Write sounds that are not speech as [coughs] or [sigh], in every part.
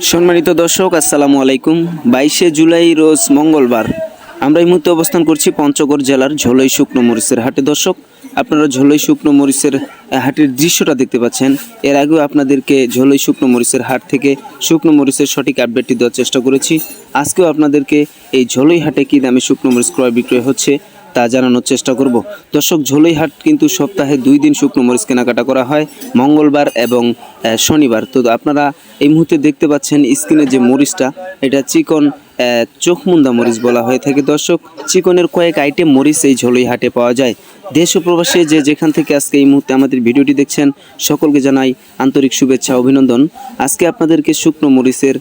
সম্মানিত দর্শক, আসসালামু আলাইকুম। বাইশে জুলাই রোজ মঙ্গলবার। আমরা এই মুহূর্তে অবস্থান করছি পঞ্চগড় জেলার ঝোলই শুকনো মরিচের হাটে। দর্শক, আপনারা ঝোলই শুকনো মরিচের হাটের দৃশ্যটা দেখতে পাচ্ছেন। এর আগেও আপনাদেরকে ঝোলই শুকনো মরিচের হাট থেকে শুকনো মরিচের সঠিক আপডেটটি দেওয়ার চেষ্টা করেছি। আজকেও আপনাদেরকে এই ঝোলই হাটে কী দামে শুকনো মরিচ ক্রয় বিক্রয় হচ্ছে তা জানানোর চেষ্টা করব। দর্শক, ঝোলইহাট কিন্তু সপ্তাহে দুই দিন শুকনো মরিচ কেনাকাটা করা হয়, মঙ্গলবার এবং শনিবার। তো আপনারা এই মুহূর্তে দেখতে পাচ্ছেন স্ক্রিনে যে মরিচটা, এটা চিকন চোখমুন্দা মরিচ বলা হয়ে থাকে। দর্শক, চিকনের কয়েক আইটেম মরিচ এই ঝোলই হাটে পাওয়া যায়। দেশ ও প্রবাসে যে যেখান থেকে আজকে এই মুহূর্তে আমাদের ভিডিওটি দেখছেন, সকলকে জানাই আন্তরিক শুভেচ্ছা, অভিনন্দন। আজকে আপনাদেরকে শুকনো মরিচের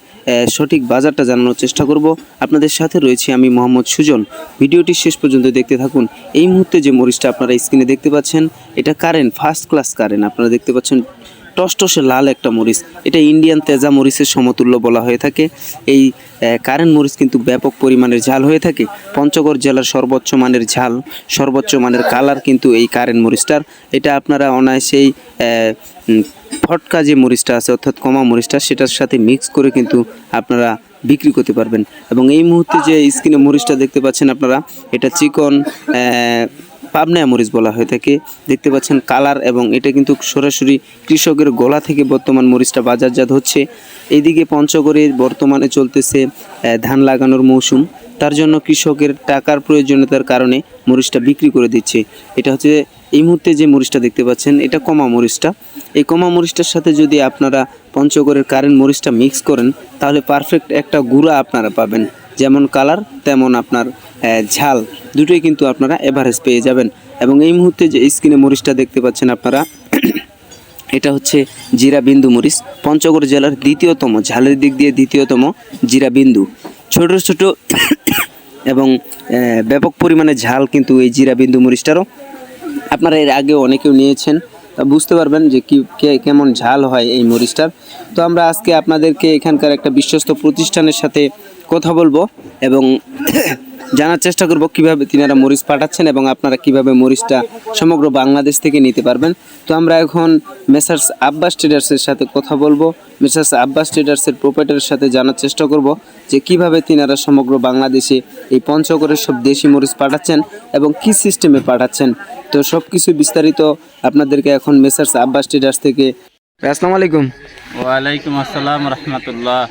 সঠিক বাজারটা জানানোর চেষ্টা করব। আপনাদের সাথে রয়েছে আমি মোহাম্মদ সুজন। ভিডিওটি শেষ পর্যন্ত দেখতে থাকুন। এই মুহূর্তে যে মরিচটা আপনারা স্ক্রিনে দেখতে পাচ্ছেন, এটা কারেন্ট ফার্স্ট ক্লাস কারেন্ট আপনারা দেখতে পাচ্ছেন টসটসে লাল একটা মরিচ। এটা ইন্ডিয়ান তেজা মরিচের সমতুল্য বলা হয়ে থাকে। এই কারেন্ট মরিচ কিন্তু ব্যাপক পরিমাণের ঝাল হয়ে থাকে। পঞ্চগড় জেলার সর্বোচ্চ মানের ঝাল, সর্বোচ্চ মানের কালার কিন্তু এই কারেন্ট মরিচটার। এটা আপনারা অনায়াসেই ফটকা যে মরিচটা আছে, অর্থাৎ কমা মরিচটা, সেটার সাথে মিক্স করে কিন্তু আপনারা বিক্রি করতে পারবেন। এবং এই মুহূর্তে যে স্ক্রিনে মরিচটা দেখতে পাচ্ছেন আপনারা, এটা চিকন আহ, পাবনা মরিচ বলা হয়ে থাকে। দেখতে পাচ্ছেন কালার এবং এটা কিন্তু সরাসরি কৃষকের গলা থেকে বর্তমান মরিচটা বাজারজাত হচ্ছে। এইদিকে পঞ্চগড়ে বর্তমানে চলতেছে ধান লাগানোর মৌসুম। তার জন্য কৃষকের টাকার প্রয়োজনীয়তার কারণে মরিচটা বিক্রি করে দিচ্ছে। এটা হচ্ছে এই মুহূর্তে যে মরিচটা দেখতে পাচ্ছেন এটা কমা মরিচটা। এই কমা মরিচটার সাথে যদি আপনারা পঞ্চগড়ের কারেন্ট মরিচটা মিক্স করেন তাহলে পারফেক্ট একটা গুঁড়া আপনারা পাবেন। যেমন কালার, তেমন আপনার ঝাল। দুটোই কিন্তু আপনারা এভারেজ পেয়ে যাবেন। এবং এই মুহূর্তে যে স্ক্রিনে মরিচটা দেখতে পাচ্ছেন আপনারা, [clears throat] এটা হচ্ছে জিরা বিন্দু মরিচ। পঞ্চগড় জেলার দ্বিতীয়তম, ঝালের দিক দিয়ে দ্বিতীয়তম জিরা বিন্দু। ছোট ছোট [clears throat] এবং ব্যাপক পরিমাণে ঝাল কিন্তু এই জিরা বিন্দু মরিচটারও। আপনারা এর আগে অনেকেও নিয়েছেন। তা বুঝতে পারবেন যে কি, কে- কেমন ঝাল হয় এই মরিচটার। তো আমরা আজকে আপনাদেরকে এখানকার একটা বিশ্বস্ত প্রতিষ্ঠানের সাথে কথা বলব এবং [coughs] জানার চেষ্টা করব কীভাবে তিনারা মরিচ পাঠাচ্ছেন এবং আপনারা কীভাবে মরিচটা সমগ্র বাংলাদেশ থেকে নিতে পারবেন। তো আমরা এখন মেসার্স আব্বাস ট্রেডার্সের সাথে কথা বলব। মেসার্স আব্বাস ট্রেডার্সের প্রোপাইটারের সাথে জানার চেষ্টা করব যে কীভাবে তিনারা সমগ্র বাংলাদেশে এই পঞ্চগড়ের সব দেশি মরিচ পাঠাচ্ছেন এবং কি সিস্টেমে পাঠাচ্ছেন। তো সব কিছু বিস্তারিত আপনাদেরকে এখন মেসার্স আব্বাস ট্রেডার্স থেকে আসসালামু আলাইকুম। ওয়ালাইকুম আসসালাম রহমতুল্লাহ।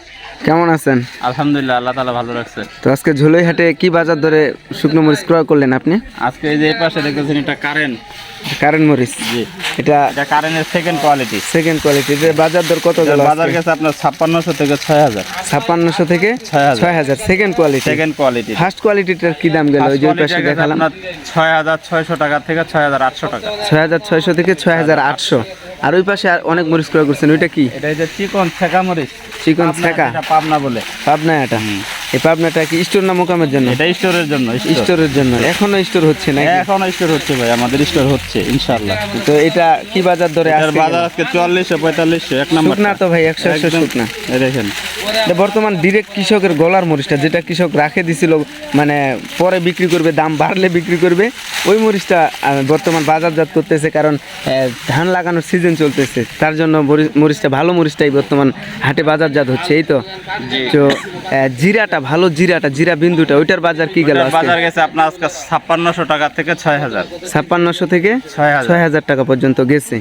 কেমন আছেন? আলহামদুলিল্লাহ আল্লাহ তালা ভালো রাখছে। তো আজকে ঝুলই হাটে কি বাজার ধরে শুকনো মরিচ ক্রয় করলেন আপনি? আজকে এই যে এই পাশে দেখতেছেন এটা কারেন্ট। কারেন্ট মরিচ। জি। এটা এটা কারেন্টের সেকেন্ড কোয়ালিটি সেকেন্ড কোয়ালিটি যে বাজার দর কত গেল বাজার গেছে আপনার ছাপ্পান্নশো থেকে ছয় হাজার ছাপ্পান্নশো থেকে ছয় হাজার। Second quality second quality first কোয়ালিটিটার কি দাম গেল? ওই যে পাশে দেখালাম। ছয় হাজার ছয়শো টাকা থেকে ছয় হাজার আটশো টাকা। ছয় হাজার ছয়শো থেকে ছয় হাজার আটশো। আর ওই পাশে আর অনেক মরিচ ক্রয় করছেন। ওইটা কি? এটা এই যে চিকন ছেঁকা মরিচ। চিকন পাবনা, এটা পাবনা বলে। পাবনা এটা। এই পাবনাটা কি স্টোর না মোকামের জন্য? এটা স্টোরের জন্য স্টোরের জন্য। এখনও স্টোর হচ্ছে না এখনও স্টোর হচ্ছে ভাই আমাদের স্টোর হচ্ছে ইনশাল্লাহ তো এটা কি বাজার ধরে আজকে বাজার আজকে চুয়াল্লিশশো পঁয়তাল্লিশশো এক নম্বর শুকনা তো ভাই একশো একশো শুকনা। দেখেন। বর্তমান ডিরেক্ট কৃষকের গলার মরিচটা যেটা কৃষক রাখে দিছিল মানে পরে বিক্রি করবে দাম বাড়লে বিক্রি করবে ওই মরিচটা বর্তমান বাজারজাত করতেছে কারণ ধান লাগানোর সিজন চলতেছে। তার জন্য মরিচটা ভালো মরিচটাই বর্তমান হাটে বাজারজাত হচ্ছে এই তো? তো জিরাটা ভালো জিরাটা জিরা বিন্দুটা ওইটার বাজার কি গেল বাজার গেছে আপনার আজকে ছাপ্পান্নশো টাকা থেকে ছয় হাজার ছাপ্পান্নশো থেকে ছয় হাজার টাকা পর্যন্ত গেছে।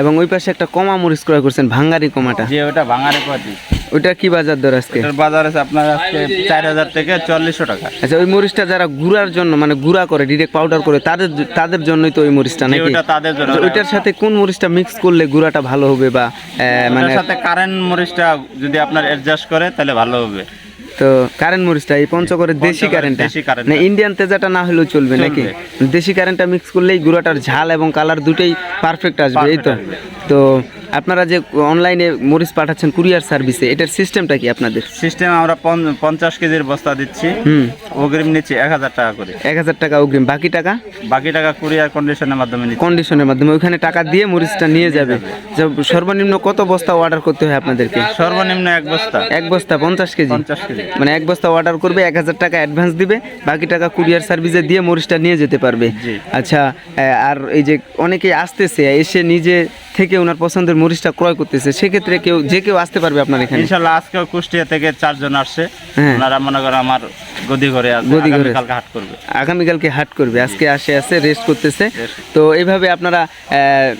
এবং ওই পাশে একটা কমা মরিচ ক্রয় করছেন ভাঙ্গারি কমাটা। ওটা ভাঙারে পাটি ওইটা কি বাজার দর আজকে? বাজার আছে আপনার আজকে চার হাজার থেকে চুয়াল্লিশশো টাকা। আচ্ছা ওই মরিচটা যারা গুড়ার জন্য মানে গুঁড়া করে ডিরেক্ট পাউডার করে তাদের তাদের জন্যই তো ওই মরিচটা নাকি? ওটা তাদের জন্য। আচ্ছা, ওইটার সাথে কোন মরিচটা মিক্স করলে গুঁড়াটা ভালো হবে বা মানে সাথে কারেন্ট মরিচটা যদি আপনার অ্যাডজাস্ট করে তাহলে ভালো হবে। তো কারেন্ট মরিচটা এই পঞ্চগড়ের দেশি কারেন্টটা current না ইন্ডিয়ান তেজাটা না হলেও চলবে নাকি? দেশি কারেন্টটা মিক্স করলেই গুঁড়াটার ঝাল এবং কালার দুটোই পারফেক্ট আসবে এই তো? তো আপনারা যে অনলাইনে মরিচ পাঠাচ্ছেন কুরিয়ার সার্ভিসে এটার সিস্টেমটা কি আপনাদের? সিস্টেম আমরা পঞ্চ- পঞ্চাশ কেজির বস্তা দিচ্ছি। হুম। অগ্রিম নিচ্ছি এক হাজার টাকা করে। এক হাজার টাকা অগ্রিম। বাকি টাকা? বাকি টাকা কুরিয়ার কন্ডিশনের মাধ্যমে কন্ডিশনের মাধ্যমে। ওইখানে টাকা দিয়ে মরিচটা নিয়ে যাবে। সর্বনিম্ন কত বস্তা অর্ডার করতে হয় আপনাদেরকে? সর্বনিম্ন এক বস্তা। এক বস্তা পঞ্চাশ কেজি? পঞ্চাশ কেজি। মানে এক বস্তা অর্ডার করবে এক হাজার টাকা অ্যাডভান্স দিবে। বাকি টাকা কুরিয়ার সার্ভিসে দিয়ে মরিচটা নিয়ে যেতে পারবে। আচ্ছা আর এই যে অনেকে আসতেছে এসে নিজে থেকে ওনার পছন্দের মরিচটা ক্রয় করতেছে সেক্ষেত্রে কেউ যে কেউ আসতে পারবে আপনার এখানে? ইনশাল্লাহ আজকেও কুষ্টিয়া থেকে চারজন আসছে। হ্যাঁ। ওনারা মনে করেন আমার গদি ঘরে গদি ঘরে। কালকে হাট করবে। আগামীকালকে হাট করবে আজকে আসে আসে রেস্ট করতেছে। তো এইভাবে আপনারা আহ,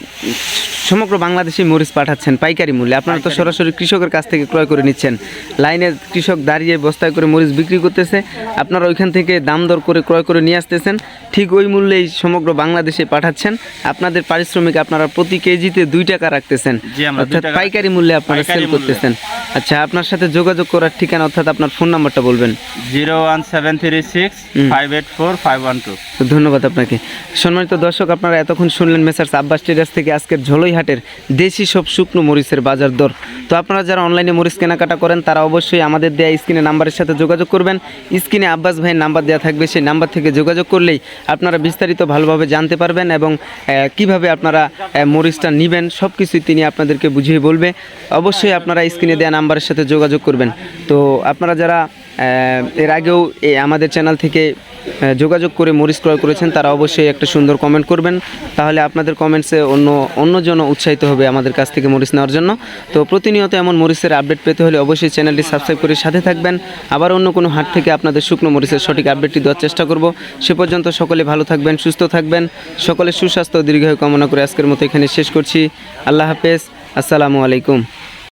সমগ্র বাংলাদেশে মরিচ পাঠাচ্ছেন পাইকারি মূল্যে। আপনারা তো সরাসরি কৃষকের কাছ থেকে ক্রয় করে নিচ্ছেন। লাইনে কৃষক দাঁড়িয়ে বস্তায় করে মরিচ বিক্রি করতেছে। আপনারা ওইখান থেকে দাম দর করে ক্রয় করে নিয়ে আসতেছেন। ঠিক ওই মূল্যেই সমগ্র বাংলাদেশে পাঠাচ্ছেন। আপনাদের পারিশ্রমিক আপনারা প্রতি কেজিতে দুই টাকা রাখতেছেন। অর্থাৎ পাইকারি মূল্যে আপনারা সেল করতেছেন। আচ্ছা আপনার সাথে যোগাযোগ করার ঠিকানা অর্থাৎ আপনার ফোন নাম্বারটা বলবেন। Zero one seven three six five eight four five one two. তো ধন্যবাদ আপনাকে। সম্মানিত দর্শক, আপনারা এতক্ষণ শুনলেন মেসার্স আব্বাস ট্রেডার্স থেকে আজকের ঝোলই হাটের দেশি সব শুকনো মরিচের বাজার দর। তো আপনারা যারা অনলাইনে মরিচ কেনাকাটা করেন, তারা অবশ্যই আমাদের দেয়া স্ক্রিনে নাম্বারের সাথে যোগাযোগ করবেন। স্ক্রিনে আব্বাস ভাইয়ের নাম্বার দেওয়া থাকবে, সেই নাম্বার থেকে যোগাযোগ করলেই আপনারা বিস্তারিত ভালোভাবে জানতে পারবেন এবং কীভাবে আপনারা মরিচটা নেবেন সব কিছুই তিনি আপনাদেরকে বুঝিয়ে বলবে। অবশ্যই আপনারা স্ক্রিনে দেওয়া নাম্বারের সাথে যোগাযোগ করবেন। তো আপনারা যারা এর আগেও আমাদের চ্যানেল থেকে যোগাযোগ করে মরিচ ক্রয় করেছেন, তারা অবশ্যই একটা সুন্দর কমেন্ট করবেন। তাহলে আপনাদের কমেন্টসে অন্য অন্যজন উৎসাহিত হবে আমাদের কাছ থেকে মরিচ নেওয়ার জন্য। তো প্রতিনিয়ত এমন মরিচের আপডেট পেতে হলে অবশ্যই চ্যানেলটি সাবস্ক্রাইব করে সাথে থাকবেন। আবার অন্য কোনো হাট থেকে আপনাদের শুকনো মরিচের সঠিক আপডেটটি দেওয়ার চেষ্টা করব। সে পর্যন্ত সকলে ভালো থাকবেন, সুস্থ থাকবেন। সকলের সুস্বাস্থ্য, দীর্ঘায়ু কামনা করে আজকের মতো এখানে শেষ করছি। আল্লাহ হাফেজ। আসসালামু আলাইকুম।